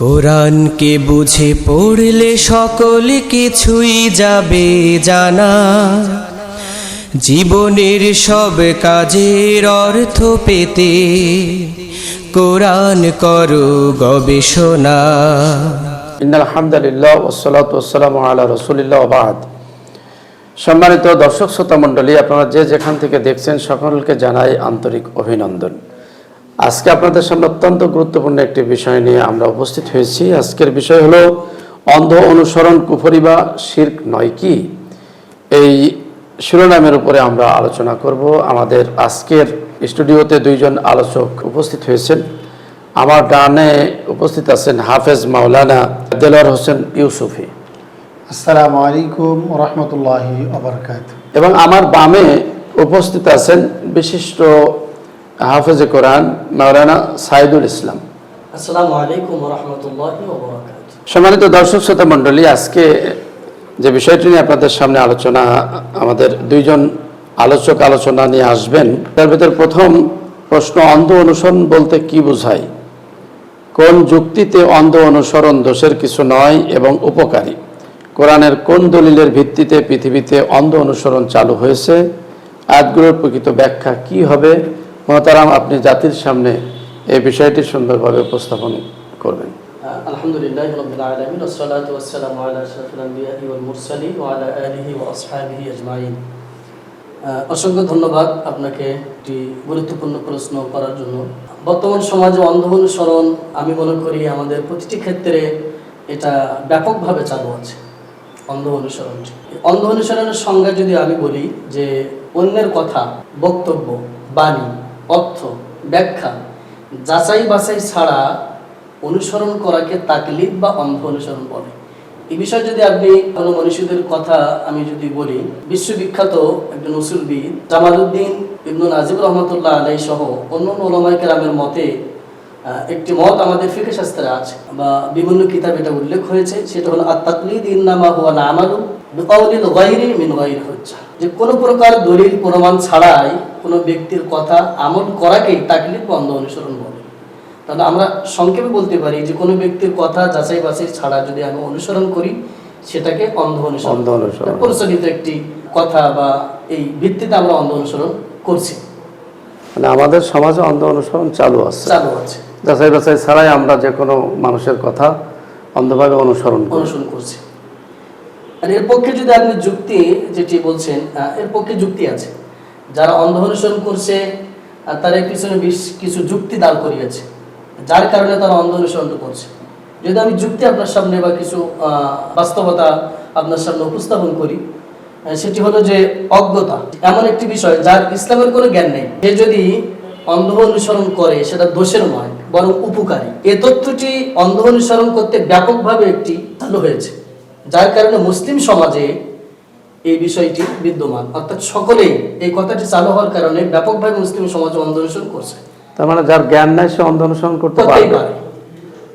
কোরআনকে বুঝে পড়লে সকল কিছুই যাবে জানা। জীবনের সব কাজের অর্থ পেতে কোরআন করো গবেষণা। ইন্নাল হামদুলিল্লাহ ওসলাত ওসালাম আল্লাহ রসুলিল্লাহ বাদ। সম্মানিত দর্শক, শ্রোতা মণ্ডলী, আপনারা যে যেখান থেকে দেখছেন সকলকে জানাই আন্তরিক অভিনন্দন। আজকে আপনাদের সামনে অত্যন্ত গুরুত্বপূর্ণ একটি বিষয় নিয়ে আমরা উপস্থিত হয়েছি। আজকের বিষয় হলো অন্ধ অনুসরণ কুফরি বা শির্ক নয় কি? এই শিরোনামের উপরে আমরা আলোচনা করব। আমাদের আজকের স্টুডিওতে দুইজন আলোচক উপস্থিত হয়েছেন। আমার ডানে উপস্থিত আছেন হাফেজ মাওলানা দেলোয়ার হোসেন ইউসুফি। আসসালামু আলাইকুম রহমতুল্লাহি এবং আমার বামে উপস্থিত আছেন বিশিষ্ট হাফেজ কোরআন মাওলানা সাইদুল ইসলাম। সম্মানিত দর্শক শ্রোতা মণ্ডলী আজকে যে বিষয়টি নিয়ে আপনাদের সামনে আলোচনা আমাদের দুইজন আলোচক আলোচনা নিয়ে আসবেন তার ভিতর প্রথম প্রশ্ন অন্ধ অনুসরণ বলতে কি বোঝায়? কোন যুক্তিতে অন্ধ অনুসরণ দোষের কিছু নয় এবং উপকারী? কোরআনের কোন দলিলের ভিত্তিতে পৃথিবীতে অন্ধ অনুসরণ চালু হয়েছে? আয়াতগুলোর প্রকৃত ব্যাখ্যা কি হবে? মহতারাম, আপনি জাতির সামনে এই বিষয়টি সুন্দরভাবে উপস্থাপন করবেন। আলহামদুলিল্লাহ অসংখ্য ধন্যবাদ আপনাকে একটি গুরুত্বপূর্ণ প্রশ্ন করার জন্য। বর্তমান সমাজে অন্ধ অনুসরণ, আমি মনে করি আমাদের প্রতিটি ক্ষেত্রে এটা ব্যাপকভাবে চালু আছে, অন্ধ অনুসরণটি অন্ধ অনুসরণের সংজ্ঞা যদি আমি বলি যে অন্যের কথা, বক্তব্য, বাণী অর্থ, ব্যাখ্যা, যাচাই বাছাই ছাড়া অনুসরণ করাকে তাকলিদ বা অন্ধ অনুসরণ বলে। এই বিষয়ে যদি আপনি কোনো মনীষীদের কথা আমি যদি বলি, বিশ্ববিখ্যাত একজন উসুলবিদ জামালউদ্দিন ইবনু নাজিব রহমতুল্লাহ আলাই সহ অন্য ওলামাই কেরামের মতে একটি মত আমাদের ফিকে শাস্ত্রে আছে বা বিভিন্ন কিতাব এটা উল্লেখ হয়েছে, সেটা হলো আর তাকলিদ ইন্নামা হুয়া আমালু বিকাউলিল গায়রি মিন গায়রি হজ্জা যে কোনো প্রকার দলিল প্রমাণ ছাড়াই কোনো ব্যক্তির কথা আমল করাকেই তাকলিদ অন্ধ অনুসরণ বলে। তাহলে আমরা সংক্ষেপে বলতে পারি যে কোনো ব্যক্তির কথা যাচাই বাছাই ছাড়া যদি আমি অনুসরণ করি সেটাকে অন্ধ অনুসরণ। অনুসরণ। প্রচলিত একটি কথা বা এই ভিত্তিতে আমরা অন্ধ অনুসরণ করছি। মানে আমাদের সমাজে অন্ধ অনুসরণ চালু আছে। চালু আছে। যাচাই বাছাই ছাড়াই আমরা যে কোনো মানুষের কথা অন্ধভাবে অনুসরণ অনুসরণ করছি। আর এর পক্ষে যদি আপনি যুক্তি, যেটি বলছেন এর পক্ষে যুক্তি আছে। যারা অন্ধ অনুসরণ করছে তার পিছনে বেশ কিছু যুক্তি দাঁড় করিয়েছে। যার কারণে তারা অন্ধ অনুসরণটা করছে। যদি আমি যুক্তি আপনার সামনে বা কিছু বাস্তবতা আপনার সামনে উপস্থাপন করি সেটি হলো যে অজ্ঞতা এমন একটি বিষয় যার ইসলামের কোনো জ্ঞান নেই। সে যদি অন্ধ অনুসরণ করে, সেটা দোষের নয়, বরং উপকারী। এ তথ্যটি অন্ধ অনুসরণ করতে ব্যাপকভাবে একটি চালু হয়েছে। যার কারণে মুসলিম সমাজে এই বিষয়টি বিদ্যমান। অর্থাৎ সকলেই এই কথাটি চালু হওয়ার কারণে ব্যাপকভাবে মুসলিম সমাজে অন্ধ অনুসরণ করছে। তার মানে যার জ্ঞান নাই সে অন্ধ অনুসরণ করতে পারবে পারে।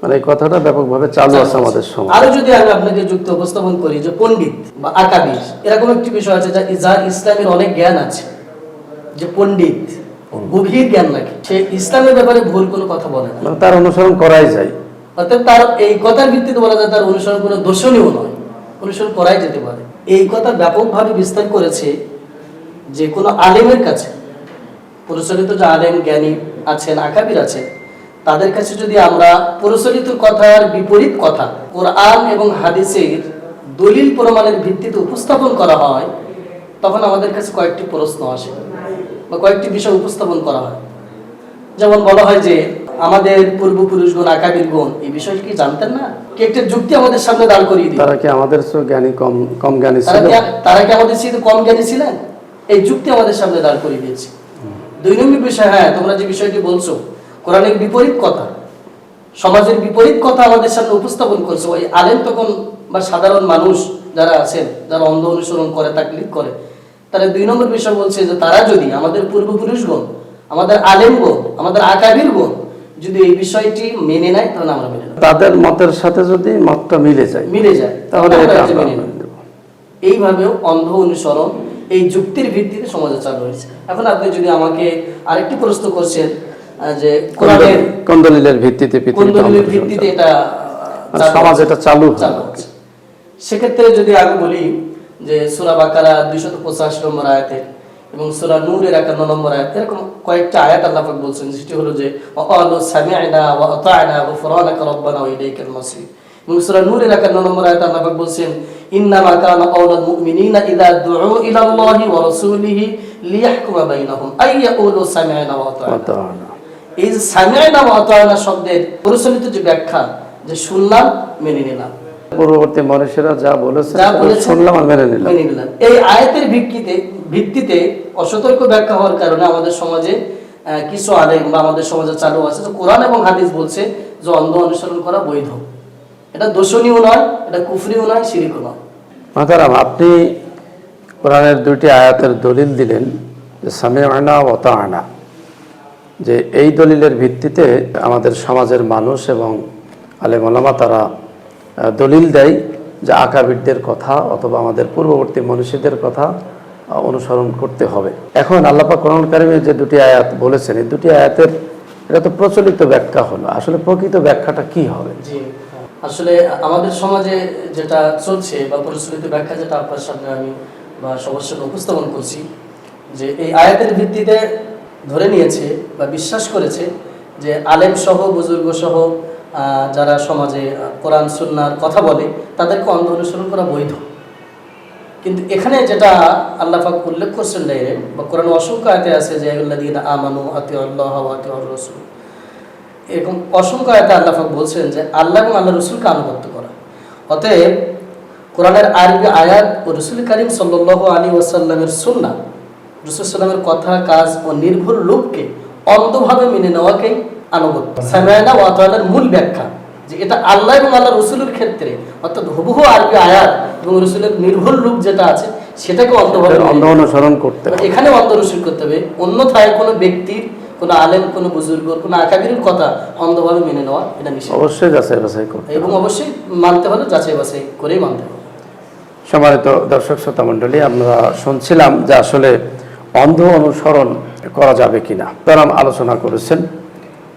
মানে এই কথাটা ব্যাপকভাবে চালু আছে আমাদের সমাজে। আরও যদি আমি আপনাকে যুক্ত উপস্থাপন করি যে পণ্ডিত বা আকাবির এরকম একটি বিষয় আছে যা যার ইসলামের অনেক জ্ঞান আছে। যে পণ্ডিত গভীর জ্ঞান রাখে সে ইসলামের ব্যাপারে ভুল কোনো কথা বলে না। মানে তার অনুসরণ করাই যায়। অর্থাৎ তার এই কথার ভিত্তিতে বলা যায় তার অনুসরণ কোনো দর্শনীয় নয়। অনুসরণ করাই যেতে পারে। এই কথা ব্যাপকভাবে বিস্তার করেছে যে কোনো আলেমের কাছে, প্রচলিত যে আলেম জ্ঞানী আছেন, আকাবির আছেন, তাদের কাছে যদি আমরা প্রচলিত কথার বিপরীত কথা, কোরআন এবং হাদিসের দলিল প্রমাণের ভিত্তিতে উপস্থাপন করা হয়, তখন আমাদের কাছে কয়েকটি প্রশ্ন আসে বা কয়েকটি বিষয় উপস্থাপন করা হয়। যেমন বলা হয় যে, আমাদের পূর্বপুরুষগণ আকাবির গুণ এই বিষয়টি কি জানতেন না? একটা যুক্তি আমাদের সামনে দাঁড় করিয়ে দিল। তারা কি আমাদের চেয়ে জ্ঞানী কম কম জ্ঞানী ছিল? তারা কি আমাদের চেয়ে কম জ্ঞানী ছিলেন? এই যুক্তি আমাদের সামনে দাঁড় করিয়ে দিয়েছে। দুই নম্বর বিষয় হ্যাঁ তোমরা যে বিষয়টি বলছো কোরআনের বিপরীত কথা সমাজের বিপরীত কথা আমাদের সামনে উপস্থাপন করছ। ওই আলেম তখন বা সাধারণ মানুষ যারা আছেন যারা অন্ধ অনুসরণ করে তাকলিদ করে তারা দুই নম্বর বিষয় বলছে যে তারা যদি আমাদের পূর্বপুরুষগণ আমাদের আলেমগণ আমাদের আকাবিরগণ যদি এই বিষয়টি মেনে নেয় তাহলে আমরা মেনে নেব। তাদের মতের সাথে যদি মতটা মিলে যায় মিলে যায় তাহলে এটা মেনে নেব। এইভাবেও অন্ধ অনুসরণ এই যুক্তির ভিত্তিতে সমাজে চালু হয়েছে। এখন আপনি যদি আমাকে আরেকটি প্রশ্ন করছেন যে কোরআনের কোন দলিলের ভিত্তিতে কোন ভিত্তিতে? এটা সমাজ এটা চালু সেক্ষেত্রে যদি আমি বলি যে সুরা বাকারা দুইশত পঁচাশি নম্বর আয়াতে এবং সুরা নূরের একান্ন নম্বর আয়াত এরকম কয়েকটা আয়াত আল্লাহ পাক বলছেন সেটি হলো যে অকালু সামিআনা ওয়া আতা'না গুফরানাকা রাব্বানা ওয়া ইলাইকাল মাসির। এবং সূরা নূরের একান্ন নম্বর আয়াতে আল্লাহ পাক বলছেন ইন্নামা কানা কাওলাল মুমিনিনা ইযা দু'উ ইলা আল্লাহি ওয়া রাসূলিহি লিয়াহকুমা বাইনাহুম আই ইয়াকুলু সামি'না ওয়া আতা'না এই যে সামি'না ওয়া আতা'না শব্দের প্রচলিত যে ব্যাখ্যা যে শুনলাম মেনে নিলাম। পূর্ববর্তী মনীষীরা যা বলেছে শুনলাম আর মেনে নিলাম। এই আয়াতের ভিত্তিতে ভিত্তিতে অসতর্ক ব্যাখ্যা হওয়ার কারণে আমাদের সমাজে কিছু আলেম বা আমাদের সমাজে চালু আছে যে কোরআন এবং হাদিস বলছে যে অন্ধ অনুসরণ করা বৈধ। এটা দোষণীয় নয়, এটা কুফরিও নয়, শিরিকও নয়। মাতারাম আপনি কোরআনের দুইটি আয়াতের দলিল দিলেন যে সামি আনা অত আনা যে এই দলিলের ভিত্তিতে আমাদের সমাজের মানুষ এবং আলেমলামা তারা দলিল দেয় যে আকাবিরদের কথা অথবা আমাদের পূর্ববর্তী মনীষীদের কথা অনুসরণ করতে হবে। এখন আল্লাপা কোরআন কারিমে যে দুটি আয়াত বলেছেন, এই দুটি আয়াতের, এটা তো প্রচলিত ব্যাখ্যা হলো। আসলে প্রকৃত ব্যাখ্যাটা কি হবে? আসলে আমাদের সমাজে যেটা চলছে বা প্রচলিত ব্যাখ্যা যেটা আপনার সামনে আমি, বা সবার উপস্থাপন করছি, যে এই আয়াতের ভিত্তিতে ধরে নিয়েছে বা বিশ্বাস করেছে যে আলেম সহ বুজুর্গ সহ যারা সমাজে কোরআন, সুন্নার কথা বলে, তাদেরকে অন্ধ অনুসরণ করা বৈধ। কিন্তু এখানে যেটা আল্লাহ পাক উল্লেখ করছেন ডাইরেক্ট, বা কোরআন অসংখ্য আয়তে আছে যে আমানু আতি আল্লাহ আতি রসুল। এরকম অসংখ্য আয়তে আল্লাহ পাক বলছেন যে, আল্লাহ এবং আল্লাহ রসুলকে আনুগত্য করা। অতএব কোরআনের আরবি আয়াত ও রসুল করিম সাল্লাহ আলী ওয়াসাল্লামের সুন্না রসুল সাল্লামের কথা, কাজ ও নির্ভুল লোককে অন্ধভাবে মেনে নেওয়াকেই আনুগত্য সামায়না ওয়াতালার মূল ব্যাখ্যা। যে এটা আল্লাহ এবং আল্লাহ রসুলের ক্ষেত্রে অর্থাৎ হুবহু আরবি আয়াত এবং রসুলের নির্ভুল রূপ যেটা আছে সেটাকে অন্ধ অনুসরণ করতে হবে। এখানে অন্তরসীল করতে হবে। অন্যথায় কোনো ব্যক্তির কোনো আলেম কোনো বুজুর্গ কোনো আকাবিরের কথা অন্ধভাবে মেনে নেওয়া এটা নিষেধ। অবশ্যই যাচাই বাছাই করতে এবং অবশ্যই মানতে হলে যাচাই বাছাই করেই মানতে হবে। সম্মানিত দর্শক শ্রোতা মণ্ডলী আমরা শুনছিলাম যে আসলে অন্ধ অনুসরণ করা যাবে কিনা। তারা আলোচনা করেছেন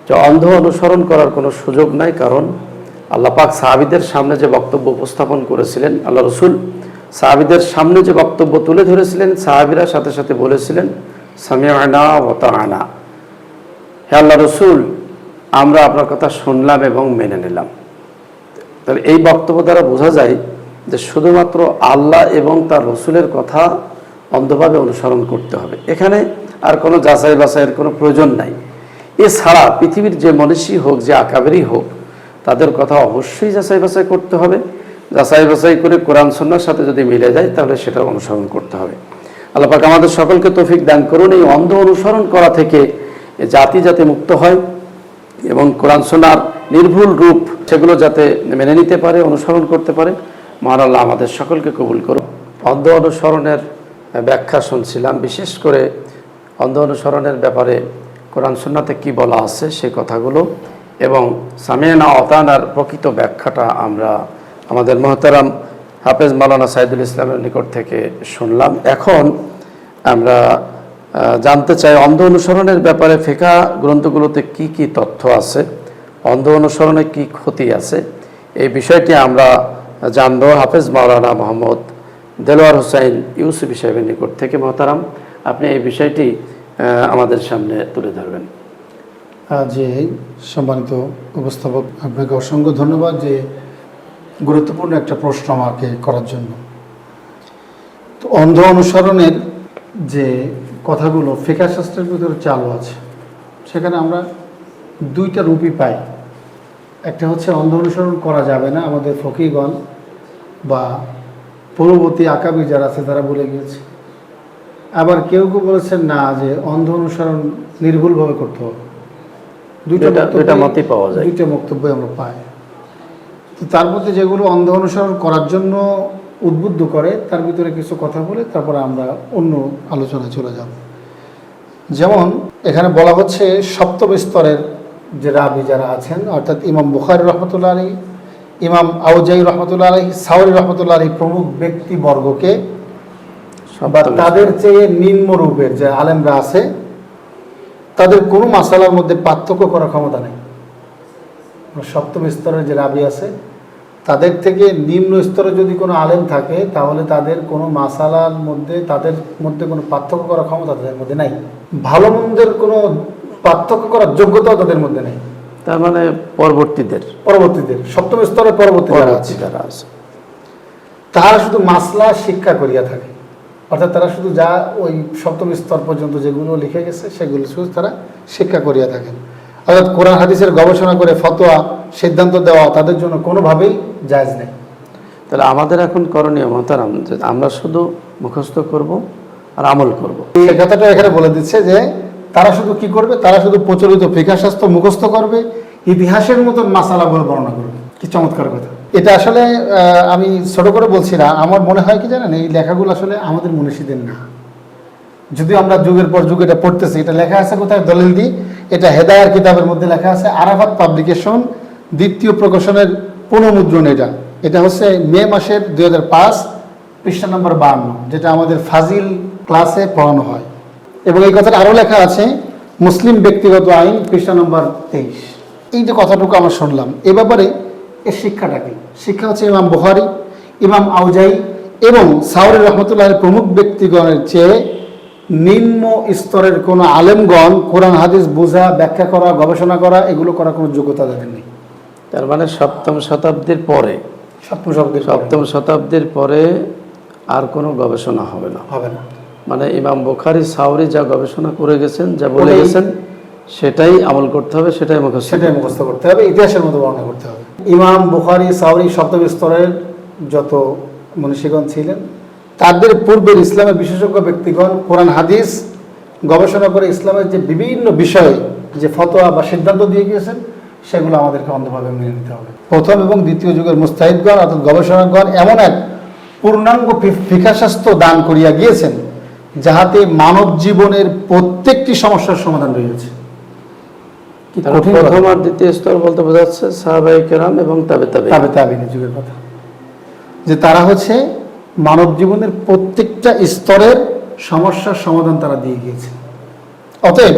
যে অন্ধ অনুসরণ করার কোনো সুযোগ নাই, কারণ আল্লাহ পাক সাহাবিদের সামনে যে বক্তব্য উপস্থাপন করেছিলেন, আল্লাহ রসুল সাহাবিদের সামনে যে বক্তব্য তুলে ধরেছিলেন, সাহাবিরা সাথে সাথে বলেছিলেন সামিয়ানা আনা হে আল্লাহ রসুল, আমরা আপনার কথা শুনলাম এবং মেনে নিলাম। তাহলে এই বক্তব্য দ্বারা বোঝা যায় যে শুধুমাত্র আল্লাহ এবং তার রসুলের কথা অন্ধভাবে অনুসরণ করতে হবে। এখানে আর কোনো যাচাই বাছাইয়ের কোনো প্রয়োজন নাই। এছাড়া পৃথিবীর যে মনীষী হোক, যে আকাবেরই হোক, তাদের কথা অবশ্যই যাচাই বাছাই করতে হবে। যাচাই বাছাই করে কোরআন সন্ন্যার সাথে যদি মিলে যায়, তাহলে সেটা অনুসরণ করতে হবে। আল্লাহ পাক আমাদের সকলকে তৌফিক দান করুন। এই অন্ধ অনুসরণ করা থেকে জাতি যাতে মুক্ত হয় এবং কোরআন সোনার নির্ভুল রূপ সেগুলো যাতে মেনে নিতে পারে, অনুসরণ করতে পারে, মহান আল্লাহ আমাদের সকলকে কবুল করুন অন্ধ অনুসরণের ব্যাখ্যা শুনছিলাম। বিশেষ করে অন্ধ অনুসরণের ব্যাপারে কোরআন সুন্নাতে কি বলা আছে সেই কথাগুলো এবং সামিয়ানা অতানার প্রকৃত ব্যাখ্যাটা আমরা আমাদের মহতারাম হাফেজ মাওলানা সাইদুল ইসলামের নিকট থেকে শুনলাম। এখন আমরা জানতে চাই অন্ধ অনুসরণের ব্যাপারে ফেকা গ্রন্থগুলোতে কি কি তথ্য আছে, অন্ধ অনুসরণে কি ক্ষতি আছে, এই বিষয়টি আমরা জানব হাফেজ মাওলানা মোহাম্মদ দেলোয়ার হোসাইন ইউসুফ সাহেবের নিকট থেকে। মহতারাম, আপনি এই বিষয়টি আমাদের সামনে তুলে ধরবেন। যে সম্মানিত উপস্থাপক আপনাকে অসংখ্য ধন্যবাদ যে গুরুত্বপূর্ণ একটা প্রশ্ন আমাকে করার জন্য। তো অন্ধ অনুসরণের যে কথাগুলো ফেকা শাস্ত্রের ভিতরে চালু আছে, সেখানে আমরা দুইটা রূপই পাই। একটা হচ্ছে অন্ধ অনুসরণ করা যাবে না, আমাদের ফকিগণ বা পূর্ববর্তী আকাবি যারা আছে তারা বলে গিয়েছে। আবার কেউ কেউ বলেছেন না যে অন্ধ অনুসরণ নির্ভুলভাবে করতে হবে। দুইটা দুইটা- মতই পাওয়া যায়। দুইটা বক্তব্যই আমরা পাই। তো তার মধ্যে যেগুলো অন্ধ অনুসরণ করার জন্য উদ্বুদ্ধ করে তার ভিতরে কিছু কথা বলে তারপরে আমরা অন্য আলোচনায় চলে যাব। যেমন এখানে বলা হচ্ছে সপ্তম স্তরের যে রাবি যারা আছেন অর্থাৎ ইমাম বুখারি রহমতুল্লাহ আলী ইমাম আউজাই রহমতুল্লাহ আলী সাউরি রহমতুল্লাহ আলী প্রমুখ ব্যক্তিবর্গকে তাদের চেয়ে নিম্ন রূপের যে আলেমরা আছে তাদের কোনো মাসালার মধ্যে পার্থক্য করার ক্ষমতা নেই। সপ্তম স্তরের যে রাবি আছে তাদের থেকে নিম্ন স্তরে যদি কোনো আলেম থাকে তাহলে তাদের কোনো মাসালার মধ্যে তাদের মধ্যে কোনো পার্থক্য করার ক্ষমতা তাদের মধ্যে নাই। ভালো মন্দের কোনো পার্থক্য করার যোগ্যতাও তাদের মধ্যে নেই। তার মানে পরবর্তীদের। পরবর্তীদের সপ্তম স্তরে পরবর্তী যারা আছে। আছে। তারা শুধু মাসলা শিক্ষা করিয়া থাকে। অর্থাৎ তারা শুধু যা ওই সপ্তম স্তর পর্যন্ত যেগুলো লিখে গেছে সেগুলো শুধু তারা শিক্ষা করিয়া থাকেন। অর্থাৎ কোরআন হাদিসের গবেষণা করে ফতোয়া সিদ্ধান্ত দেওয়া তাদের জন্য কোনোভাবেই জায়জ নেই। তাহলে আমাদের এখন করণীয় মতারাম যে আমরা শুধু মুখস্থ করব আর আমল করব। এই কথাটা এখানে বলে দিচ্ছে যে তারা শুধু কি করবে? তারা শুধু প্রচলিত ফিকা শাস্ত্র মুখস্থ করবে ইতিহাসের মতন মাসালাগুলো বর্ণনা করবে। কি চমৎকার কথা। এটা আসলে আমি ছোট করে বলছি না। আমার মনে হয় কি জানেন, এই লেখাগুলো আসলে আমাদের মনীষীদের না। যদিও আমরা যুগের পর যুগ এটা পড়তেছি, এটা লেখা আছে কোথায়? দলিল দি। এটা হেদায়ার কিতাবের মধ্যে লেখা আছে, আরাফাত পাবলিকেশন, দ্বিতীয় প্রকাশনের পুনঃমুদ্রণ এটা। এটা হচ্ছে মে মাসের দুই হাজার পাঁচ, পৃষ্ঠা নম্বর বান্ন, যেটা আমাদের ফাজিল ক্লাসে পড়ানো হয়। এবং এই কথাটা আরও লেখা আছে, মুসলিম ব্যক্তিগত আইন, পৃষ্ঠা নম্বর তেইশ। এই যে কথাটুকু আমরা শুনলাম, এ ব্যাপারে এর শিক্ষাটা কি? শিক্ষা হচ্ছে ইমাম বুখারি ইমাম আউজাই এবং সাউরি রহমতুল্লাহের প্রমুখ ব্যক্তিগণের চেয়ে নিম্ন স্তরের কোনো আলেমগণ কোরআন হাদিস বোঝা ব্যাখ্যা করা গবেষণা করা এগুলো করার কোনো যোগ্যতা তাদের নেই। তার মানে সপ্তম শতাব্দীর পরে সপ্তম শব্দের সপ্তম শতাব্দীর পরে আর কোনো গবেষণা হবে না। হবে না। মানে ইমাম বুখারি সাউরি যা গবেষণা করে গেছেন যা বলে গেছেন সেটাই আমল করতে হবে সেটাই মুখস্থ সেটাই মুখস্থ করতে হবে ইতিহাসের মতো বর্ণনা করতে হবে। ইমাম বুখারি সাউরি সপ্তম স্তরের যত মনীষীগণ ছিলেন তাদের পূর্বের ইসলামের বিশেষজ্ঞ ব্যক্তিগণ কোরআন হাদিস গবেষণা করে ইসলামের যে বিভিন্ন বিষয়ে যে ফতোয়া বা সিদ্ধান্ত দিয়ে গিয়েছেন সেগুলো আমাদেরকে অন্ধভাবে মেনে নিতে হবে। প্রথম এবং দ্বিতীয় যুগের মুস্তাহিদগণ অর্থাৎ গবেষণাগণ এমন এক পূর্ণাঙ্গ ফিকাশাস্ত্র দান করিয়া গিয়েছেন যাহাতে মানব জীবনের প্রত্যেকটি সমস্যার সমাধান রয়েছে। প্রথম আর দ্বিতীয় স্তর বলতে বোঝাচ্ছে সাহাবাই কেরাম এবং তাবে তাবে তাবে তাবিনের যুগের কথা। যে তারা হচ্ছে মানব জীবনের প্রত্যেকটা স্তরের সমস্যার সমাধান তারা দিয়ে গিয়েছে। অতএব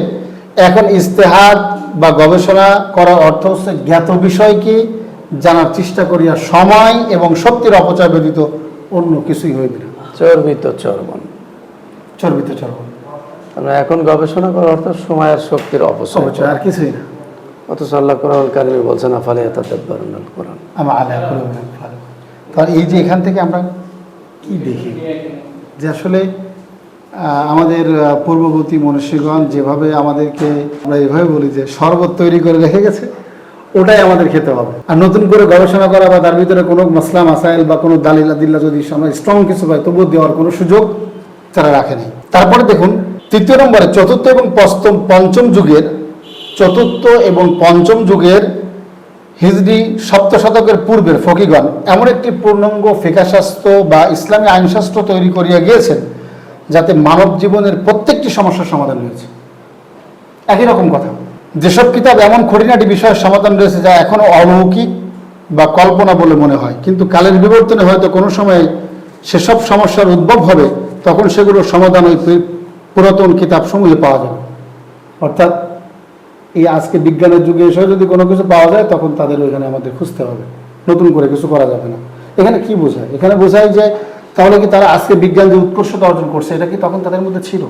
এখন ইস্তেহাদ বা গবেষণা করার অর্থ হচ্ছে জ্ঞাত বিষয়কে জানার চেষ্টা করিয়া সময় এবং শক্তির অপচয় ব্যতীত অন্য কিছুই হইবে না। চর্বিত চর্বণ। চর্বিত চর্ব আমরা এখন গবেষণা করার অর্থ সময় আর শক্তির অপচয়। আর কিছুই না। অথচ আল্লাহ কোরআন কারিমে বলছেন আফালে তাদের কোরআন আমার আল্লাহ তাহলে এই যে এখান থেকে আমরা কি দেখি? যে আসলে আমাদের পূর্ববর্তী মনুষ্যগণ যেভাবে আমাদেরকে আমরা এভাবে বলি যে শরবত তৈরি করে রেখে গেছে ওটাই আমাদের খেতে হবে। আর নতুন করে গবেষণা করা বা তার ভিতরে কোনো মাসলা মাসাইল বা কোনো দালিলা দিল্লা যদি আমরা স্ট্রং কিছু পাই তবুও দেওয়ার কোনো সুযোগ তারা রাখেনি তারপরে দেখুন তৃতীয় নম্বরে চতুর্থ এবং পঞ্চম পঞ্চম যুগের, চতুর্থ এবং পঞ্চম যুগের হিজড়ি সপ্ত শতকের পূর্বের ফকিগণ এমন একটি পূর্ণাঙ্গ ফিকাশাস্ত্র বা ইসলামী আইনশাস্ত্র তৈরি করিয়া গিয়েছেন যাতে মানব জীবনের প্রত্যেকটি সমস্যার সমাধান রয়েছে। একই রকম কথা। যেসব কিতাব এমন খুঁটিনাটি বিষয়ের সমাধান রয়েছে যা এখনও অলৌকিক বা কল্পনা বলে মনে হয়, কিন্তু কালের বিবর্তনে হয়তো কোনো সময় সেসব সমস্যার উদ্ভব হবে, তখন সেগুলোর সমাধান ওই পুরাতন কিতাব কিতাবসমূহে পাওয়া যাবে। অর্থাৎ এই আজকে বিজ্ঞানের যুগে এসেও যদি কোনো কিছু পাওয়া যায়, তখন তাদের ওইখানে আমাদের খুঁজতে হবে। নতুন করে কিছু করা যাবে না। এখানে কি বোঝায়? এখানে বোঝায় যে, তাহলে কি তারা আজকে বিজ্ঞান যে উৎকর্ষতা অর্জন করছে, এটা কি তখন তাদের মধ্যে ছিল?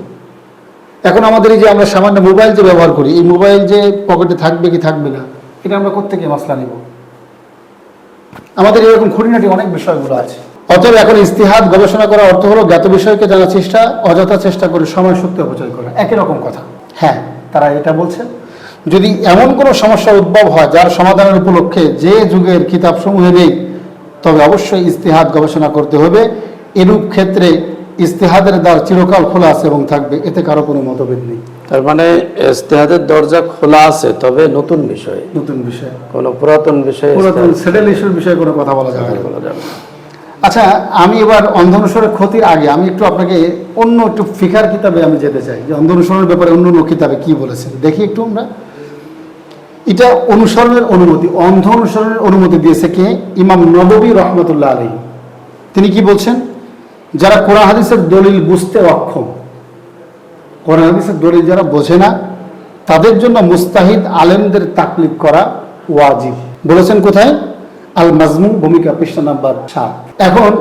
এখন আমাদের এই যে আমরা সামান্য মোবাইল যে ব্যবহার করি, এই মোবাইল যে পকেটে থাকবে কি থাকবে না, এটা আমরা কোথেকে মশলা নিব? আমাদের এরকম খুঁটিনাটি অনেক বিষয়গুলো আছে। অতএব এখন ইস্তিহাদ গবেষণা করার অর্থ হলো জ্ঞাত বিষয়কে জানার চেষ্টা অযথা চেষ্টা করে সময় শক্তি অপচয় করা। একই রকম কথা। হ্যাঁ তারা এটা বলছে। যদি এমন কোনো সমস্যার উদ্ভব হয় যার সমাধানের উপলক্ষে যে যুগের কিতাবসমূহে নেই তবে অবশ্যই ইস্তিহাদ গবেষণা করতে হবে। এরূপ ক্ষেত্রে ইস্তেহাদের দ্বার চিরকাল খোলা আছে এবং থাকবে। এতে কারও কোনো মতভেদ নেই। তার মানে ইস্তেহাদের দরজা খোলা আছে তবে নতুন বিষয়। নতুন বিষয়। কোনো পুরাতন বিষয় পুরাতন সেটেল ইস্যুর বিষয়ে কোনো কথা বলা যাবে বলা যাবে। আচ্ছা আমি এবার অন্ধনুসরের ক্ষতির আগে আমি একটু আপনাকে অন্য একটু ফিকার কিতাবে আমি যেতে চাই, যে অন্ধনুসরণের ব্যাপারে অন্য অন্য কিতাবে কি বলেছেন, দেখি একটু আমরা। এটা অনুসরণের অনুমতি অন্ধ অনুসরণের অনুমতি দিয়েছে কে? ইমাম নববী রহমতুল্লাহ আলী তিনি কি বলছেন? যারা কোরআন হাদিসের দলিল বুঝতে অক্ষম, কোরআন হাদিসের দলিল যারা বোঝে না, তাদের জন্য মুস্তাহিদ আলেমদের তাকলিদ করা ওয়াজিব। বলেছেন কোথায়? আল মাজমু ভূমিকা পৃষ্ঠা নাম্বার সাত। এখন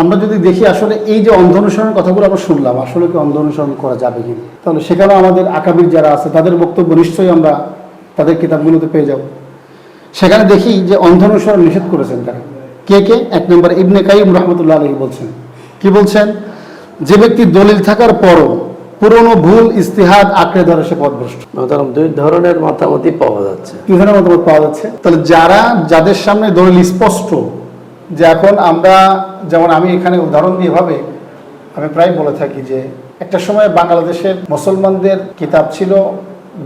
আমরা যদি দেখি আসলে এই যে অন্ধ অনুসরণের কথাগুলো আমরা শুনলাম, আসলে কি অন্ধ অনুসরণ করা যাবে কি? তাহলে সেখানেও আমাদের আকাবির যারা আছে, তাদের বক্তব্য নিশ্চয়ই আমরা তাদের কিতাবগুলোতে পেয়ে যাব। সেখানে দেখি যে অন্ধ অনুসরণ নিষেধ করেছেন তারা। কে কে? এক নম্বর ইবনে কাইম রহমতুল্লাহ আলহী বলছেন। কি বলছেন? যে ব্যক্তি দলিল থাকার পরও পুরনো ভুল ইস্তিহাদ আঁকড়ে ধরে সে পথভ্রষ্ট। মহতারাম দুই ধরনের মতামতই পাওয়া যাচ্ছে। কি ধরনের মতামত পাওয়া যাচ্ছে। তাহলে যারা যাদের সামনে দলিল স্পষ্ট যে এখন আমরা যেমন আমি এখানে উদাহরণ দিয়ে ভাবে আমি প্রায় বলে থাকি যে একটা সময় বাংলাদেশের মুসলমানদের কিতাব ছিল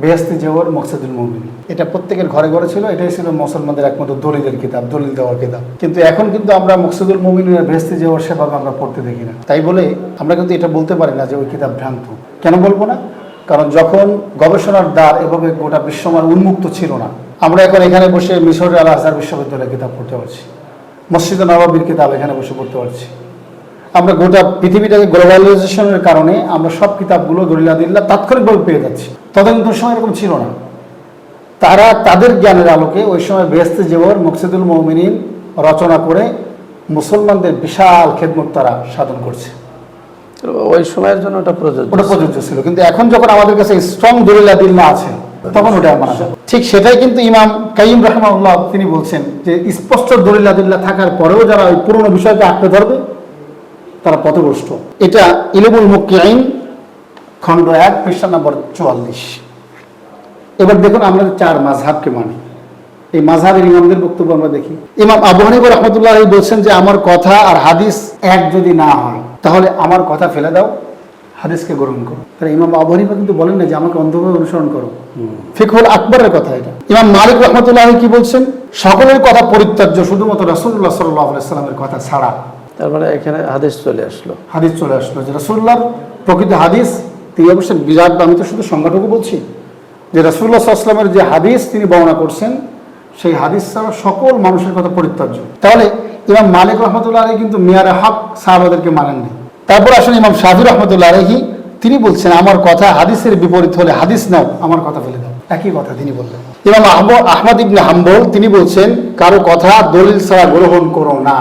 বেহস্তি জেওর মকসুদুল মমিন। এটা প্রত্যেকের ঘরে ঘরে ছিল, এটাই ছিল মুসলমানদের একমাত্র দলিলের কিতাব, দলিল দেওয়ার কিতাব। কিন্তু এখন কিন্তু আমরা মকসুদুল মমিনের বেহস্তি জেওর সেভাবে আমরা পড়তে দেখি না। তাই বলে আমরা কিন্তু এটা বলতে পারি না যে ওই কিতাব ভ্রান্ত। কেন বলব না? কারণ যখন গবেষণার দ্বার এভাবে গোটা বিশ্বমান উন্মুক্ত ছিল না, আমরা এখন এখানে বসে মিশর আল আজহার বিশ্ববিদ্যালয়ের কিতাব পড়তে পারছি। মসজিদ নবাবির কিতাব এখানে বসে পড়তে পারছি। আমরা গোটা পৃথিবীটাকে গ্লোবালাইজেশনের কারণে আমরা সব কিতাবগুলো দলিলাদিল্লা তাৎক্ষণিকভাবে পেয়ে যাচ্ছি। তদন্তর সময় এরকম ছিল না। তারা তাদের জ্ঞানের আলোকে ওই সময় বেহস্তে জেবর মকসিদুল মৌমিনিন রচনা করে মুসলমানদের বিশাল খেদমত তারা সাধন করছে। তো ওই সময়ের জন্য ওটা প্রযোজ্য ওটা প্রযোজ্য ছিল। কিন্তু এখন যখন আমাদের কাছে স্ট্রং দলিলা দলিলাদিল্লা আছে তখন ওটা মানা যাবে। ঠিক সেটাই কিন্তু ইমাম কাইম রহমাউল্লাহ তিনি বলছেন যে স্পষ্ট দলিলাদিল্লা থাকার পরেও যারা ওই পুরনো বিষয়কে আঁকড়ে ধরবে তারা পথভ্রষ্ট। এটা ইলেবুল মুক্তি আইন খণ্ড এক পৃষ্ঠা নম্বর চুয়াল্লিশ। এবার দেখুন আমরা চার মাঝহাবকে মানি। এই মাঝহাবের ইমামদের বক্তব্য আমরা দেখি। ইমাম আবু হানিফা রহমতুল্লাহ বলছেন যে আমার কথা আর হাদিস এক যদি না হয় তাহলে আমার কথা ফেলে দাও হাদিসকে গ্রহণ করো। তাহলে ইমাম আবু হানিফা কিন্তু বলেন না যে আমাকে অন্ধভাবে অনুসরণ করো। ফিকহুল আকবরের কথা এটা। ইমাম মালিক রহমতুল্লাহ কি বলছেন? সকলের কথা পরিত্যাজ্য শুধুমাত্র রাসুল্লাহ সাল্লাহ সাল্লামের কথা ছাড়া। তার মানে এখানে হাদিস চলে আসলো। হাদিস চলে আসলো যে রাসুল্লাহর প্রকৃত হাদিস তিনি অবশ্যই বিরাট আমি তো শুধু সংখ্যাটুকু বলছি যে রাসুল্লাহ সাল্লামের যে হাদিস তিনি বর্ণনা করছেন, সেই হাদিস ছাড়া সকল মানুষের কথা পরিত্যাজ্য। তাহলে ইমাম মালিক রহমতুল্লাহ আলী কিন্তু মিয়ারে হক সাহাবাদেরকে মানেননি। তারপর আসেন ইমাম শাহির রহমতুল্লাহ আলহি তিনি বলছেন, আমার কথা হাদিসের বিপরীত হলে হাদিস নাও, আমার কথা ফেলে দাও। একই কথা তিনি বললেন। ইমাম আহম আহমদ ইবনে হাম্বল, তিনি বলছেন, কারও কথা দলিল ছাড়া গ্রহণ করো না।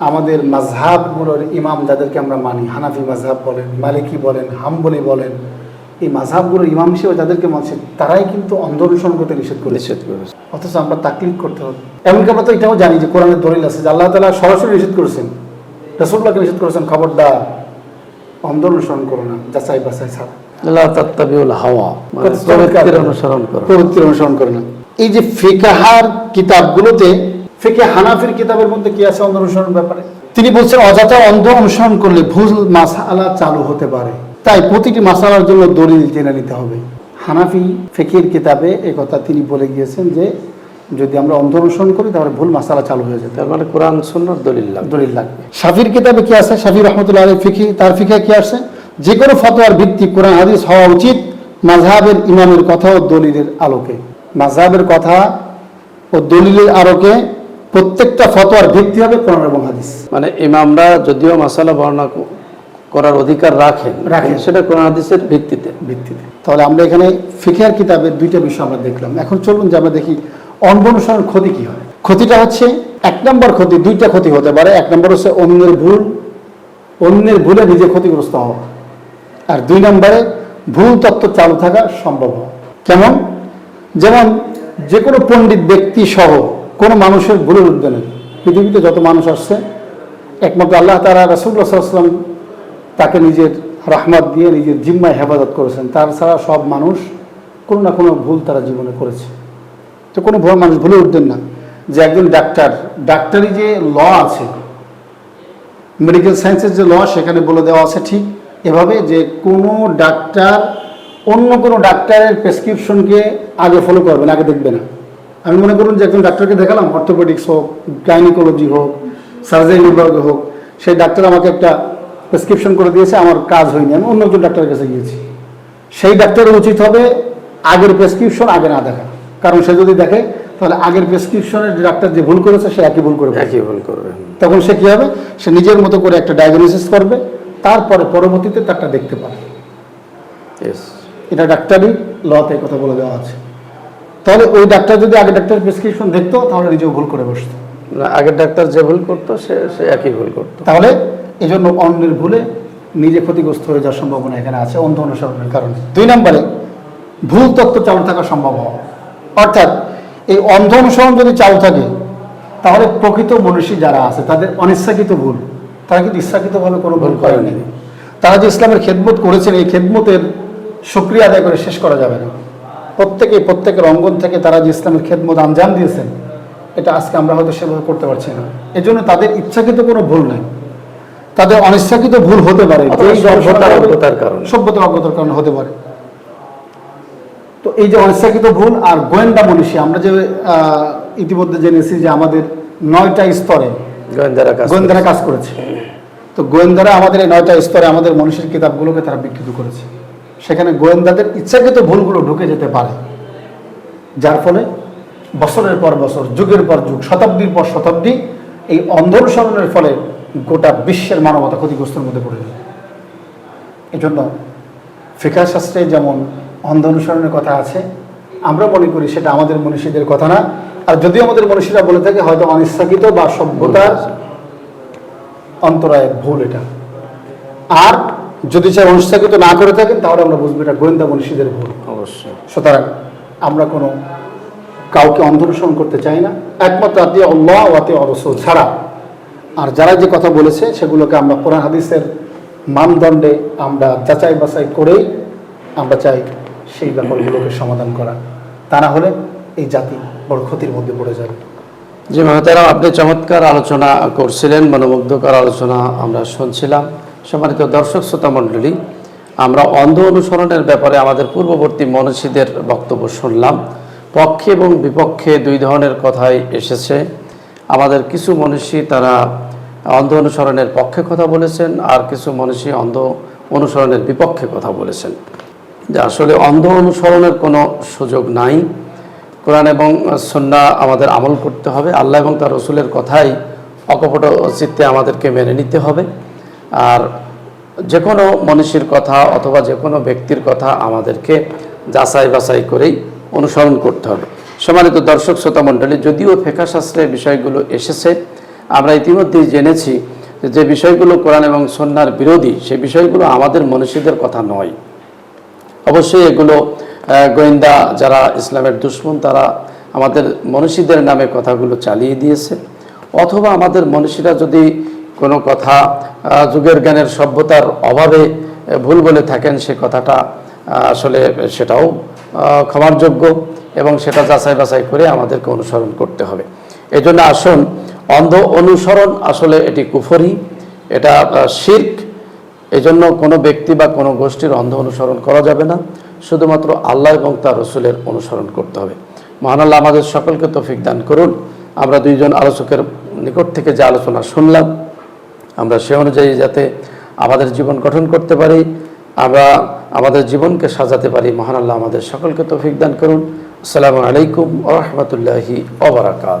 আমাদের মাঝহাবগুলোর ইমাম যাদেরকে আমরা মানি হানাফি মাঝহাব বলেন মালিকি বলেন হাম্বলি বলেন এই মাঝহাবগুলোর ইমাম হিসেবে যাদেরকে মানছে তারাই কিন্তু অন্ধ অনুসরণ করতে নিষেধ করে নিষেধ করেছে। অথচ আমরা তাকলিদ করতে হবে। এমনকি আমরা তো এটাও জানি যে কোরআনের দলিল আছে যে আল্লাহ তালা সরাসরি নিষেধ করেছেন। রসুল্লাহকে নিষেধ করেছেন খবরদার। অন্ধ অনুসরণ করো না যাচাই বাছাই ছাড়া। হাওয়া মানে অনুসরণ করো। অনুসরণ করে না। এই যে ফিকাহার কিতাবগুলোতে ফিকে হানাফির কিতাবের মধ্যে কি আছে অন্ধ অনুসরণ ব্যাপারে? তিনি বলছেন অযথা অন্ধ অনুসরণ করলে ভুল মাসালা চালু হতে পারে। তাই প্রতিটি মাসালার জন্য দলিল জেনে নিতে হবে। হানাফি ফেকির কিতাবে এ কথা তিনি বলে গিয়েছেন যে যদি আমরা অন্ধ অনুসরণ করি তাহলে ভুল মাসালা চালু হয়ে যেতে তার মানে কোরআন সুন্নার দলিল লাগবে। দলিল লাগবে। শাফির কিতাবে কি আছে? শাফি রহমতুল্লাহ আলী ফিকি তার ফিকে কি আছে? যে কোনো ফতোয়ার ভিত্তি কোরআন হাদিস হওয়া উচিত। মাঝহাবের ইমামের কথা ও দলিলের আলোকে। মাঝহাবের কথা ও দলিলের আলোকে প্রত্যেকটা ফতোয়ার ভিত্তি হবে কোরআন এবং হাদিস। মানে ইমামরা যদিও মাসালা বর্ণনা করার অধিকার রাখেন রাখেন। সেটা কোরআন হাদিসের ভিত্তিতে। ভিত্তিতে। তাহলে আমরা এখানে ফিকের কিতাবের দুইটা বিষয় আমরা দেখলাম। এখন চলুন যে আমরা দেখি অন্ধ অনুসরণ ক্ষতি কি হয়। ক্ষতিটা হচ্ছে এক নম্বর ক্ষতি দুইটা ক্ষতি হতে পারে। এক নম্বর হচ্ছে অন্যের ভুল অন্যের ভুলে নিজে ক্ষতিগ্রস্ত হওয়া। আর দুই নম্বরে ভুল তত্ত্ব চালু থাকা সম্ভব হওয়া। কেমন? যেমন যে কোনো পণ্ডিত ব্যক্তি সহ কোনো মানুষের ভুলের উদ্যোগ নেই। পৃথিবীতে যত মানুষ আসছে, একমাত্র আল্লাহ তারা রাসুল্লাহ সাল্লাম তাকে নিজের রহমত দিয়ে নিজের জিম্মায় হেফাজত করেছেন। তার ছাড়া সব মানুষ কোনো না কোনো ভুল তারা জীবনে করেছে। তো কোনো ভুল মানুষ ভুলে উঠতেন না যে একজন ডাক্তার, ডাক্তারি যে ল আছে মেডিকেল সায়েন্সের যে ল সেখানে বলে দেওয়া আছে ঠিক এভাবে যে কোনো ডাক্তার অন্য কোনো ডাক্তারের প্রেসক্রিপশনকে আগে ফলো করবে না আগে দেখবে না। আমি মনে করুন যে একজন ডাক্তারকে দেখালাম অর্থোপেডিক্স হোক গাইনিকোলজি হোক সার্জারি বিভাগে হোক সেই ডাক্তার আমাকে একটা প্রেসক্রিপশন করে দিয়েছে আমার কাজ হয়নি আমি অন্য একজন ডাক্তারের কাছে গিয়েছি। সেই ডাক্তারের উচিত হবে আগের প্রেসক্রিপশন আগে না দেখা। কারণ সে যদি দেখে তাহলে আগের প্রেসক্রিপশনের যে ডাক্তার যে ভুল করেছে সে একই ভুল করে ফেলবে। একই ভুল করবেন তখন সে কী হবে? সে নিজের মতো করে একটা ডায়াগনোসিস করবে তারপরে পরবর্তীতে তারটা দেখতে পাবে। এটা ডাক্তারি লতে কথা বলে দেওয়া আছে। তাহলে ওই ডাক্তার যদি আগে ডাক্তার প্রেসক্রিপশন দেখতো তাহলে নিজেও ভুল করে বসতো। না, আগের ডাক্তার যে ভুল করতো সে সে একই ভুল করতো। তাহলে এই জন্য অন্যের ভুলে নিজে ক্ষতিগ্রস্ত হয়ে যাওয়ার সম্ভাবনা এখানে আছে অন্ধ অনুসরণের কারণে। দুই নম্বরে ভুল তত্ত্ব চালু থাকা সম্ভব সম্ভাবনা অর্থাৎ এই অন্ধ অনুসরণ যদি চালু থাকে তাহলে প্রকৃত মনীষী যারা আছে তাদের অনিচ্ছাকৃত ভুল তারা কিন্তু ইচ্ছাকৃতভাবে কোনো ভুল করেনি। তারা যে ইসলামের খেদমত করেছেন এই খেদমতের সক্রিয় আদায় করে শেষ করা যাবে না। প্রত্যেকে প্রত্যেকের অঙ্গন থেকে তারা যে ইসলামের খেদমত আঞ্জাম দিয়েছেন এটা আজকে আমরা হয়তো সেভাবে করতে পারছি না। এজন্য তাদের ইচ্ছাকৃত কোনো ভুল নাই। তাদের অনিচ্ছাকৃত ভুল হতে পারে। সভ্যতার অজ্ঞতার কারণে। হতে পারে। তো এই যে অনিচ্ছাকৃত ভুল আর গোয়েন্দা মনীষী আমরা যে আহ, ইতিমধ্যে জেনেছি যে আমাদের নয়টা স্তরে গোয়েন্দারা কাজ গোয়েন্দারা কাজ করেছে। তো গোয়েন্দারা আমাদের এই নয়টা স্তরে আমাদের মনীষীর কিতাবগুলোকে তারা বিকৃত করেছে। সেখানে গোয়েন্দাদের ইচ্ছাকৃত ভুলগুলো ঢুকে যেতে পারে। যার ফলে বছরের পর বছর, যুগের পর যুগ, শতাব্দীর পর শতাব্দী এই অন্ধ অনুসরণের ফলে গোটা বিশ্বের মানবতা ক্ষতিগ্রস্তের মধ্যে পড়ে যায়। এজন্য ফিকাহ শাস্ত্রে যেমন অন্ধ অনুসরণের কথা আছে, আমরা মনে করি সেটা আমাদের মনীষীদের কথা না। আর যদিও আমাদের মনীষীরা বলে থাকে হয়তো অনিচ্ছাকৃত বা সভ্যতার অন্তরায় ভুল এটা। আর যদি চাই অনিচ্ছাকৃত না করে থাকেন তাহলে আমরা বুঝব এটা গোয়েন্দা মনীষীদের ভুল। অবশ্যই। সুতরাং আমরা কোনো কাউকে অন্ধ অনুসরণ করতে চাই না। একমাত্র আত্মীয় আল্লাহ ও আত্মীয় রসুল ছাড়া। আর যারা যে কথা বলেছে সেগুলোকে আমরা কোরআন হাদিসের মানদণ্ডে আমরা যাচাই বাছাই করেই আমরা চাই সেই ব্যাপারগুলোকে সমাধান করা। তা না হলে এই জাতি বড় ক্ষতির মধ্যে পড়ে যাবে। জি মহাতারা আপনি চমৎকার আলোচনা করছিলেন মনোমুগ্ধকর আলোচনা আমরা শুনছিলাম। সম্মানিত দর্শক, শ্রোতা মণ্ডলী, আমরা অন্ধ অনুসরণের ব্যাপারে আমাদের পূর্ববর্তী মনীষীদের বক্তব্য শুনলাম। পক্ষে এবং বিপক্ষে দুই ধরনের কথাই এসেছে। আমাদের কিছু মনীষী তারা অন্ধ অনুসরণের পক্ষে কথা বলেছেন, আর কিছু মনীষী অন্ধ অনুসরণের বিপক্ষে কথা বলেছেন। যে আসলে অন্ধ অনুসরণের কোনো সুযোগ নাই। কোরআন এবং সন্না আমাদের আমল করতে হবে। আল্লাহ এবং তার রসুলের কথাই অকপট চিত্তে আমাদেরকে মেনে নিতে হবে। আর যে কোনো মনীষীর কথা অথবা যে কোনো ব্যক্তির কথা আমাদেরকে যাচাই বাছাই করেই অনুসরণ করতে হবে। সম্মানিত দর্শক, শ্রোতা মণ্ডলী, যদিও ফেকা শাস্ত্রে বিষয়গুলো এসেছে, আমরা ইতিমধ্যেই জেনেছি যে বিষয়গুলো কোরআন এবং সন্ন্যার বিরোধী, সে বিষয়গুলো আমাদের মনীষীদের কথা নয়। অবশ্যই এগুলো গোয়েন্দা যারা ইসলামের দুশ্মন, তারা আমাদের মনীষীদের নামে কথাগুলো চালিয়ে দিয়েছে। অথবা আমাদের মনীষীরা যদি কোনো কথা যুগের জ্ঞানের সভ্যতার অভাবে ভুল বলে থাকেন, সে কথাটা আসলে সেটাও ক্ষমার যোগ্য এবং সেটা যাচাই বাছাই করে আমাদেরকে অনুসরণ করতে হবে। এই জন্য আসুন, অন্ধ অনুসরণ আসলে এটি কুফরি, এটা শির্ক। এই জন্য কোনো ব্যক্তি বা কোনো গোষ্ঠীর অন্ধ অনুসরণ করা যাবে না, শুধুমাত্র আল্লাহ এবং তার রসুলের অনুসরণ করতে হবে। মহান আল্লাহ আমাদের সকলকে তৌফিক দান করুন। আমরা দুইজন আলোচকের নিকট থেকে যে আলোচনা শুনলাম আমরা সে অনুযায়ী যাতে আমাদের জীবন গঠন করতে পারি, আমরা আমাদের জীবনকে সাজাতে পারি। মহান আল্লাহ আমাদের সকলকে তৌফিক দান করুন। আসসালামু আলাইকুম রহমতুল্লাহি ওবরাকাত